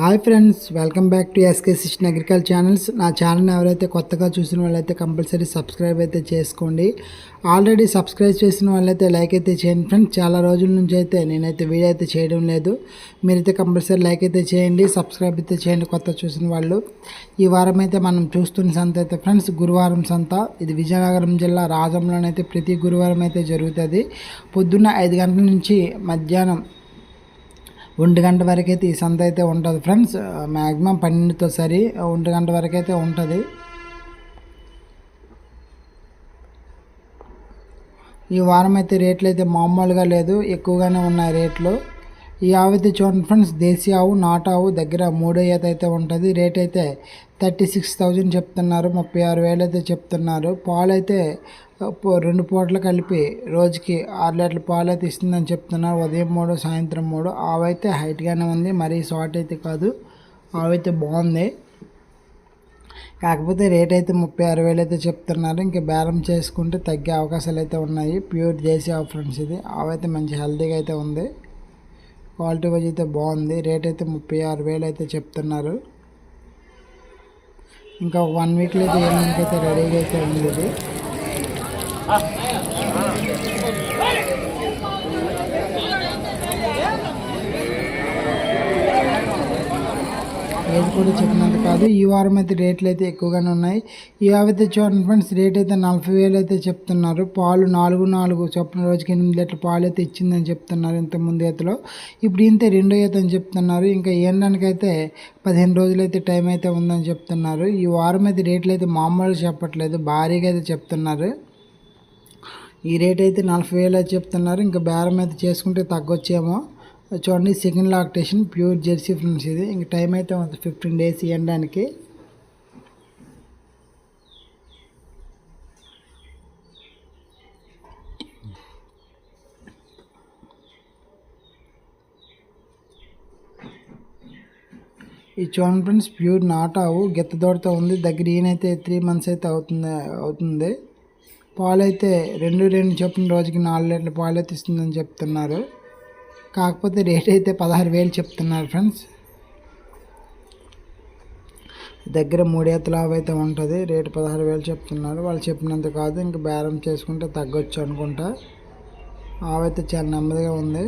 Hi friends welcome back to SK సిస్టన్ agriculture channels. నా channel ఎవరైతే కొత్తగా చూసిన వాళ్ళైతే కంపల్సరీ సబ్స్క్రైబ్ అయితే చేసుకోండి. ఆల్రెడీ సబ్స్క్రైబ్ చేసిన వాళ్ళైతే లైక్ అయితే చేయండి ఫ్రెండ్స్. చాలా రోజుల నుంచి అయితే నేనైతే వీడియో అయితే చేయడం లేదు. మీరైతే కంపల్సరీ లైక్ అయితే చేయండి సబ్స్క్రైబ్ అయితే చేయండి కొత్త చూసిన వాళ్ళు. ఈ వారం అయితే మనం చూస్తున్న సంత అయితే ఫ్రెండ్స్ గురువారం సంత. ఇది విజయనగరం జిల్లా రాజంలోనైతే ప్రతి గురువారం అయితే జరుగుతుంది. పొద్దున్న ఐదు గంటల నుంచి మధ్యాహ్నం ఒంటి గంట వరకు అయితే ఈ సంత అయితే ఉంటుంది. ఫ్రెండ్స్ మ్యాక్సిమం పన్నెండుతో సరి ఒంటి గంట వరకు అయితే ఉంటుంది. ఈ వారం అయితే రేట్లు అయితే మామూలుగా లేదు ఎక్కువగానే ఉన్నాయి రేట్లు. ఈ ఆవు అయితే చూడండి ఫ్రెండ్స్ దేశీ ఆవు నాటు ఆవు దగ్గర మూడో ఈత అయితే ఉంటుంది. రేట్ అయితే థర్టీ సిక్స్ థౌజండ్ చెప్తున్నారు ముప్పై ఆరు వేలు అయితే చెప్తున్నారు. పాలు అయితే రెండు పూటలు కలిపి రోజుకి ఆరు లీటర్ల పాలు అయితే ఇస్తుందని చెప్తున్నారు. ఉదయం మూడు సాయంత్రం మూడు. ఆవైతే హైట్గానే ఉంది. మరీ షార్ట్ అయితే కాదు. ఆవైతే అయితే బాగుంది. కాకపోతే రేట్ అయితే ముప్పై ఆరు వేలు అయితే చెప్తున్నారు. ఇంకా బేరం చేసుకుంటే తగ్గే అవకాశాలు అయితే ఉన్నాయి. ప్యూర్ దేశీ ఆవు ఫ్రెండ్స్ ఇది. ఆవైతే అయితే మంచి హెల్తీగా అయితే ఉంది. క్వాలిటీ వైజ్ అయితే బాగుంది. రేట్ అయితే ముప్పై ఆరు వేలు అయితే చెప్తున్నారు. ఇంకా వన్ వీక్లో అయితే ఏమైనా అయితే రెడీగా అయితే ఉంది ఇది. రేట్ కూడా చెప్పినంత కాదు. ఈ వారం అయితే రేట్లు అయితే ఎక్కువగానే ఉన్నాయి. ఈ అయితే చూడండి ఫ్రెండ్స్ రేట్ అయితే నలభై వేలు అయితే చెప్తున్నారు. పాలు నాలుగు నాలుగు చొప్పున రోజుకి ఎనిమిది లీటర్ పాలు అయితే ఇచ్చిందని చెప్తున్నారు ఇంత ముందు ఈతలో. ఇప్పుడు ఇంత రెండో ఈత అని చెప్తున్నారు. ఇంకా ఏండానికి పదిహేను రోజులు అయితే టైం అయితే ఉందని చెప్తున్నారు. ఈ వారం అయితే రేట్లు అయితే మామూలుగా చెప్పట్లేదు. భారీగా అయితే చెప్తున్నారు. ఈ రేట్ అయితే నలభై వేలు అయితే చెప్తున్నారు. ఇంకా బేరం అయితే చేసుకుంటే తగ్గొచ్చేమో. చూడండి second lactation pure Jersey friends ఇది. ఇంక టైం అయితే ఉంది ఫిఫ్టీన్ డేస్ ఇవ్వడానికి. ఈ చూడండి ఫ్రెండ్స్ ప్యూర్ నాటావు గిత్తదోడతో ఉంది. దగ్గర ఈయనైతే త్రీ మంత్స్ అయితే అవుతుంది అవుతుంది. పాలు అయితే రెండు రెండు చొప్పున రోజుకి నాలుగు లీటర్ల పాలు అయితే ఇస్తుందని చెప్తున్నారు. కాకపోతే రేట్ అయితే పదహారు వేలు చెప్తున్నారు ఫ్రెండ్స్. దగ్గర మూడేతల ఆవు అయితే ఉంటుంది. రేటు పదహారు వేలు చెప్తున్నారు. వాళ్ళు చెప్పినంత కాదు ఇంకా బేరం చేసుకుంటే తగ్గొచ్చు అనుకుంటా. ఆవైతే అయితే చాలా నెమ్మదిగా ఉంది.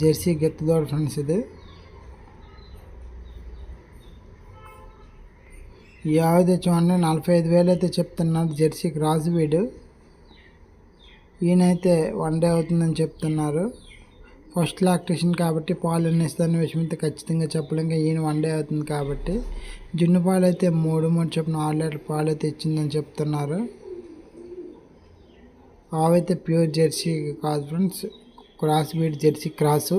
జెర్సీ గెత్తదోడు ఫ్రెండ్స్ ఇది. ఈ ఆవు చూడండి నలభై ఐదు వేలు అయితే చెప్తున్నారు జెర్సీ క్రాస్ బీడ్ ఈయనైతే వన్ డే అవుతుందని చెప్తున్నారు. ఫస్ట్ లాక్టేషన్ కాబట్టి పాలు ఎన్ని విషయం అయితే ఖచ్చితంగా చెప్పలేం ఈయన వన్ డే అవుతుంది కాబట్టి. జున్ను పాలు అయితే మూడు మూడు చొప్పున ఆరు లీటర్ పాలు అయితే ఇచ్చిందని చెప్తున్నారు. ఆవైతే ప్యూర్ జెర్సీ కాదు friends cross breed Jersey cross.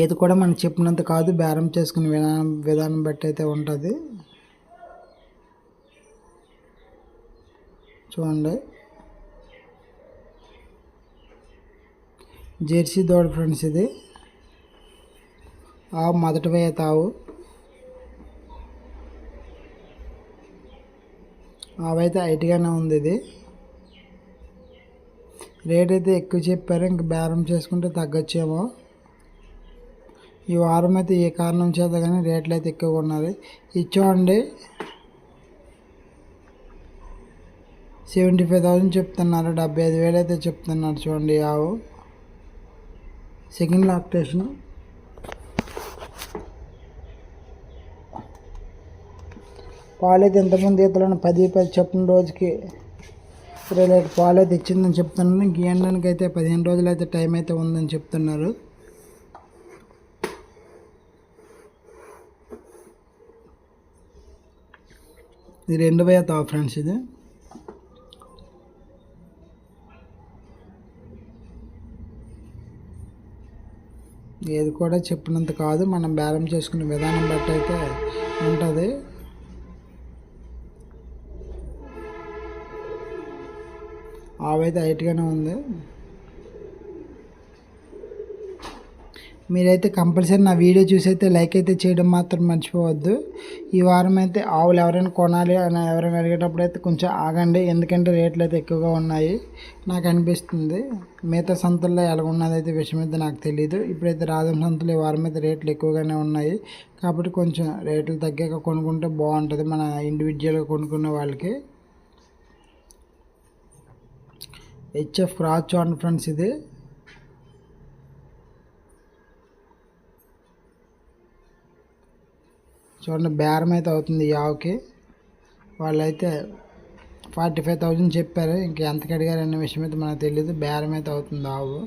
ఏది కూడా మనం చెప్పినంత కాదు బేరం చేసుకునే విధానం విధానం బట్టి అయితే ఉంటుంది. చూడండి. జెర్సీ దోడ ఫ్రెండ్స్ ఇది. ఆవు మొదటి తావు ఆవైతే హైట్గానే ఉంది ఇది. రేట్ అయితే ఎక్కువ చెప్పారు ఇంక బేరం చేసుకుంటే తగ్గొచ్చేమో. ఈ వారం అయితే ఏ కారణం చేత కానీ రేట్లు అయితే ఎక్కువగా ఉన్నది. ఇది చూడండి సెవెంటీ ఫైవ్ థౌసండ్ చెప్తున్నారు. డెబ్బై ఐదు వేలు అయితే చెప్తున్నారు చూడండి ఆవు. సెకండ్ లాక్టేషన్ పాలు అయితే ఎంతమంది ఈతలను పది పది చెప్పిన రోజుకి. ఇరవై లీటర్ పాలు అయితే ఇచ్చిందని చెప్తున్నారు. గీయడానికి అయితే పదిహేను రోజులు అయితే టైం అయితే ఉందని చెప్తున్నారు. ఇది రెండు వేల తా ఫ్రెండ్స్ ఇది. ఏది కూడా చెప్పినంత కాదు మనం బేరం చేసుకునే విధానం బట్టి అయితే ఉంటుంది. ఆవైతే హైట్గానే ఉంది. మీరైతే కంపల్సరీ నా వీడియో చూసి అయితే లైక్ అయితే చేయడం మాత్రం మర్చిపోవద్దు. ఈ వారం అయితే ఆవులు ఎవరైనా కొనాలి అని ఎవరైనా అడిగేటప్పుడు అయితే కొంచెం ఆగండి. ఎందుకంటే రేట్లు అయితే ఎక్కువగా ఉన్నాయి. నాకు అనిపిస్తుంది. మిగతా సంతల్లో ఎలా అయితే విషయం అయితే నాకు తెలియదు ఇప్పుడైతే రాజం సంతలో ఈ వారం అయితే రేట్లు ఎక్కువగానే ఉన్నాయి. కాబట్టి కొంచెం రేట్లు తగ్గాక కొనుక్కుంటే బాగుంటుంది మన ఇండివిజువల్గా కొనుక్కునే వాళ్ళకి. హెచ్ఎఫ్ క్రాస్ చూడండి ఫ్రెండ్స్ ఇది. చూడండి బేరం అయితే అవుతుంది ఈ ఆవుకి. వాళ్ళైతే ఫార్టీ ఫైవ్ థౌజండ్ చెప్పారు. ఇంక ఎంతకి అడిగారు అనే విషయం అయితే మనకు తెలియదు బేరం అయితే అవుతుంది ఆవు.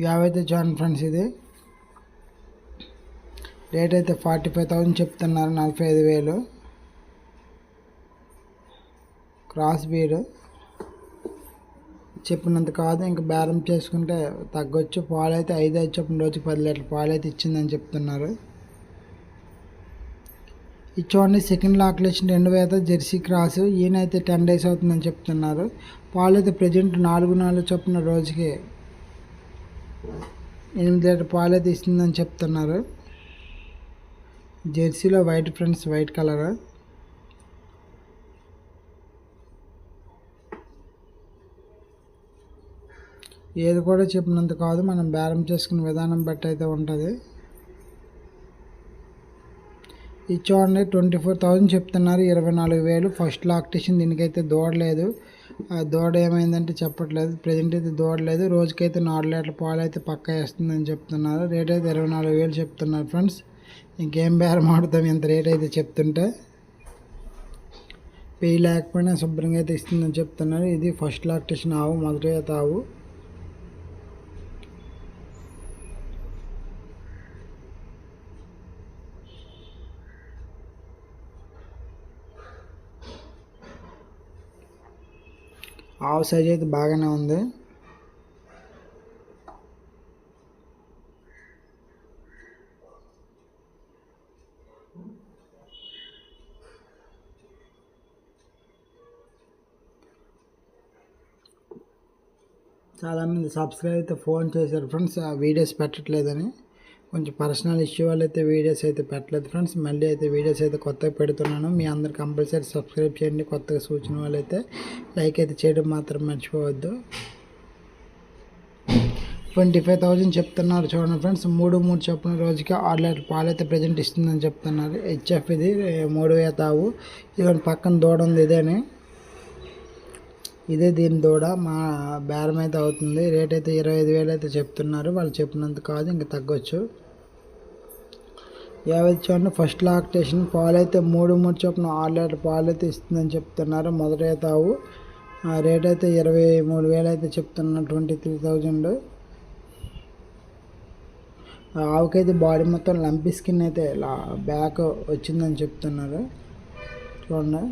ఈ ఆవు అయితే చూడండి ఫ్రెండ్స్ ఇది. రేట్ అయితే ఫార్టీ ఫైవ్ థౌజండ్ చెప్తున్నారు. నలభై ఐదు వేలు. క్రాస్ బీడు. చెప్పినంత కాదు. ఇంకా బేరం చేసుకుంటే తగ్గొచ్చు. పాలు అయితే ఐదు ఐదు చొప్పున రోజుకి పది లీటర్ పాలు అయితే ఇచ్చిందని చెప్తున్నారు. ఈ చూడండి సెకండ్ లాక్లేషన్ రెండు వేత జెర్సీ క్రాస్. ఈయనైతే టెన్ డేస్ అవుతుందని చెప్తున్నారు. పాలు అయితే ప్రజెంట్ నాలుగు నాలుగు చొప్పున రోజుకి ఎనిమిది లీటర్ పాలు అయితే ఇస్తుందని చెప్తున్నారు. జెర్సీలో వైట్ ఫ్రెండ్స్ వైట్ కలర్. ఏది కూడా చెప్పినంత కాదు మనం బేరం చేసుకునే విధానం బట్టి అయితే ఉంటుంది. ఇది చూడండి ట్వంటీ ఫోర్ థౌజండ్ చెప్తున్నారు ఇరవై నాలుగు వేలు. ఫస్ట్ లాక్టేషన్ దీనికైతే దూడలేదు. ఆ దూడ ఏమైందంటే చెప్పట్లేదు. ప్రజెంట్ అయితే దూడలేదు. రోజుకైతే నాలుగు లీటర్ల పాలు అయితే పక్కా వేస్తుందని చెప్తున్నారు. రేట్ అయితే ఇరవై నాలుగు వేలు చెప్తున్నారు ఫ్రెండ్స్ ఇంకేం బేరం ఆడుతాం ఇంత రేట్ అయితే చెప్తుంటే. పెయ్యి లేకపోయినా శుభ్రంగా అయితే ఇస్తుందని చెప్తున్నారు. ఇది ఫస్ట్ లాక్టేషన్ ఆవు మొదటి అయితే ఆవు ఆవు సైజ్ అయితే బాగానే ఉంది. చాలామంది సబ్స్క్రైబ్ అయితే ఫోన్ చేశారు. ఫ్రెండ్స్ ఆ వీడియోస్ పెట్టట్లేదని. కొంచెం పర్సనల్ ఇష్యూ వల్ల అయితే వీడియోస్ అయితే పెట్టలేదు ఫ్రెండ్స్. మళ్ళీ అయితే వీడియోస్ అయితే కొత్తగా పెడుతున్నాను. మీ అందరు కంపల్సరీ సబ్స్క్రైబ్ చేయండి. కొత్తగా సూచన వాళ్ళు అయితే లైక్ అయితే చేయడం మాత్రం మర్చిపోవద్దు. ట్వంటీ ఫైవ్ థౌజండ్ చెప్తున్నారు చూడండి ఫ్రెండ్స్. మూడు మూడు చొప్పున రోజుకి ఆరు లీటర్ పాలు అయితే ప్రజెంట్ ఇస్తుందని చెప్తున్నారు. హెచ్ఎఫ్ ఇది మూడు వేతావు. ఇది ఇదిగోండి పక్కన దూడ ఉంది ఇదేనే. ఇదే దీని దూడ. మా బేరం అయితే అవుతుంది. రేట్ అయితే ఇరవై ఐదు వేలు అయితే చెప్తున్నారు. వాళ్ళు చెప్పినంత కాదు ఇంకా తగ్గొచ్చు. యాభై చూడండి ఫస్ట్ లాక్టేషన్ పాలు అయితే మూడు మూడు చొప్పున ఆరు లీటర్ పాలు అయితే ఇస్తుందని చెప్తున్నారు. మొదట తావు రేట్ అయితే ఇరవై మూడు వేలు అయితే చెప్తున్నారు. Twenty three thousand. ఆవుకైతే బాడీ మొత్తం లంపి స్కిన్ అయితే బ్యాక్ వచ్చిందని చెప్తున్నారు. చూడండి.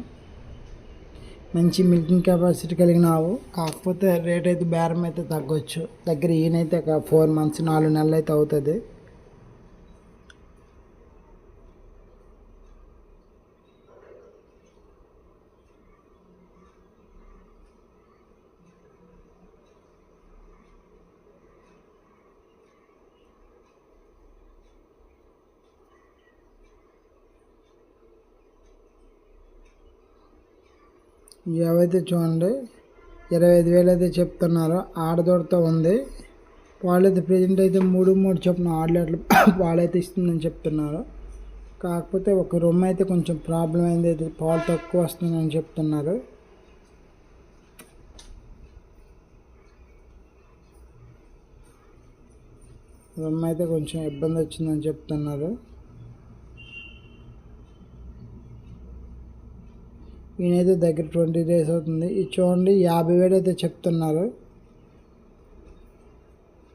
మంచి మిల్కింగ్ కెపాసిటీ కలిగిన ఆవు కాకపోతే రేట్ అయితే బేరం అయితే తగ్గొచ్చు. దగ్గర ఈయనైతే ఒక ఫోర్ మంత్స్ నాలుగు నెలలు అయితే అవుతుంది. ఏవైతే చూడండి ఇరవై ఐదు వేలు అయితే చెప్తున్నారు ఆడదోడతో ఉంది. వాళ్ళైతే ప్రజెంట్ అయితే మూడు మూడు చొప్పున ఆడలేట్లు వాళ్ళైతే పాలైతే ఇస్తుందని చెప్తున్నారు. కాకపోతే ఒక రూమ్ అయితే కొంచెం ప్రాబ్లం అయింది అయితే పాలు తక్కువ వస్తుందని చెప్తున్నారు. రూమ్ అయితే కొంచెం ఇబ్బంది వచ్చిందని చెప్తున్నారు. ఈయనైతే దగ్గర ట్వంటీ డేస్ అవుతుంది. ఇది చూడండి యాభై వేలు అయితే చెప్తున్నారు.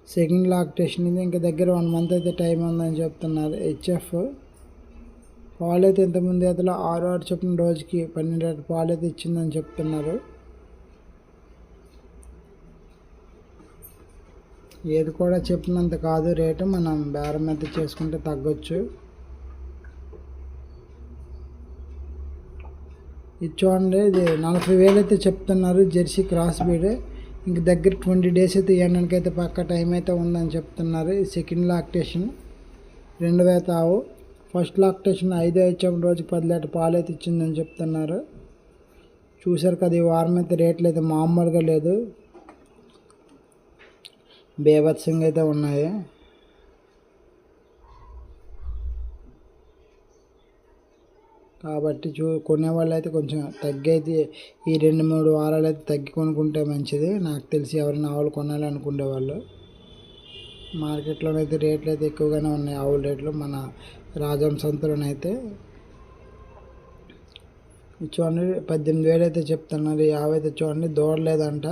సెకండ్ లాక్టేషన్ ఇది. ఇంకా దగ్గర వన్ మంత్ అయితే టైం ఉందని చెప్తున్నారు హెచ్ఎఫ్. పాలు అయితే ఇంతకుముందు అతను ఆరు ఆరు చెప్పిన రోజుకి పన్నెండు లీటర్ పాలు అయితే ఇచ్చిందని చెప్తున్నారు. ఏది కూడా చెప్పినంత కాదు రేటు. మనం బేరం అయితే చేసుకుంటే తగ్గొచ్చు. ఇది చూడండి ఇది నలభై వేలు అయితే చెప్తున్నారు జెర్సీ క్రాస్ బీడ్. ఇంక దగ్గర ట్వంటీ డేస్ అయితే ఇవ్వడానికి అయితే పక్క టైం అయితే ఉందని చెప్తున్నారు సెకండ్ లాక్టేషన్. రెండు వేత ఆవు. ఫస్ట్ లాక్టేషన్ ఐదో ఇచ్చాం రోజుకి పది లీటర్ పాలు అయితే ఇచ్చిందని చెప్తున్నారు. చూశారు కదా ఈ వారం అయితే రేట్లు అయితే మామూలుగా లేదు. బేభత్సంగా అయితే ఉన్నాయి. కాబట్టి చూ కొనేవాళ్ళు అయితే కొంచెం తగ్గి ఈ రెండు మూడు వారాలు అయితే తగ్గి కొనుక్కుంటే మంచిది. నాకు తెలిసి ఎవరైనా ఆవులు కొనాలనుకునే వాళ్ళు మార్కెట్లోనైతే రేట్లు అయితే ఎక్కువగానే ఉన్నాయి ఆవుల రేట్లు. మన రాజం సంతలోనైతే చూడండి పద్దెనిమిది వేలు అయితే చెప్తున్నారు యాభై అయితే చూడండి దూడలేదంట.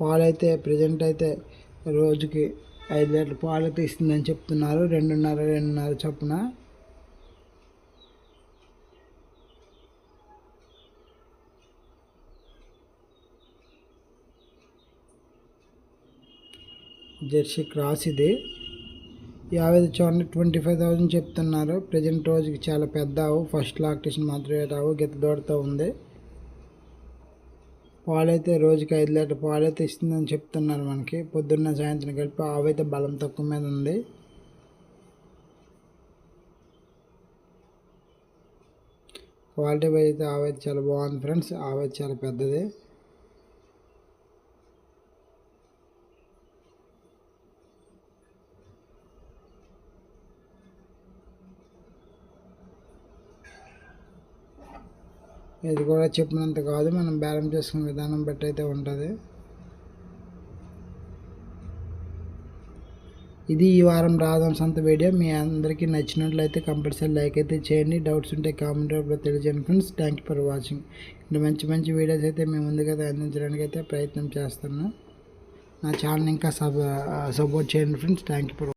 పాలు అయితే ప్రజెంట్ అయితే రోజుకి ఐదు లీటర్ పాలు అయితే ఇస్తుందని చెప్తున్నారు. రెండున్నర రెండున్నర చొప్పున. జెర్సీ క్రాస్ ఇది. యాభై చూడండి ట్వంటీ ఫైవ్ థౌజండ్ చెప్తున్నారు. ప్రజెంట్ రోజుకి చాలా పెద్ద ఆవు. ఫస్ట్ లాక్టేషన్ మాత్రమే ఆవు గెత్త దూడతో ఉంది. పాలైతే రోజుకి ఐదు లీటర్ పాలైతే ఇస్తుందని చెప్తున్నారు మనకి. పొద్దున్న సాయంత్రం కలిపి ఆవు అయితే బలం తక్కువ మీద ఉంది. క్వాలిటీ అయితే ఆవు అయితే చాలా బాగుంది ఫ్రెండ్స్. ఆవు అయితే చాలా పెద్దది. ఇది కూడా చెప్పినంత కాదు. మనం బేరం చేసుకునే విధానం బట్టి అయితే ఉంటుంది. ఇది ఈ వారం రాదాం సొంత వీడియో. మీ అందరికీ నచ్చినట్లయితే కంపల్సరీ లైక్ అయితే చేయండి. డౌట్స్ ఉంటే కామెంట్ రూపంలో తెలియజేయండి friends. Thank you for watching ఇంకా మంచి మంచి వీడియోస్ అయితే మేము ముందుగా అందించడానికి అయితే ప్రయత్నం చేస్తున్నాం. నా ఛానల్ ఇంకా సబ్ సపోర్ట్ చేయండి ఫ్రెండ్స్. Thank you for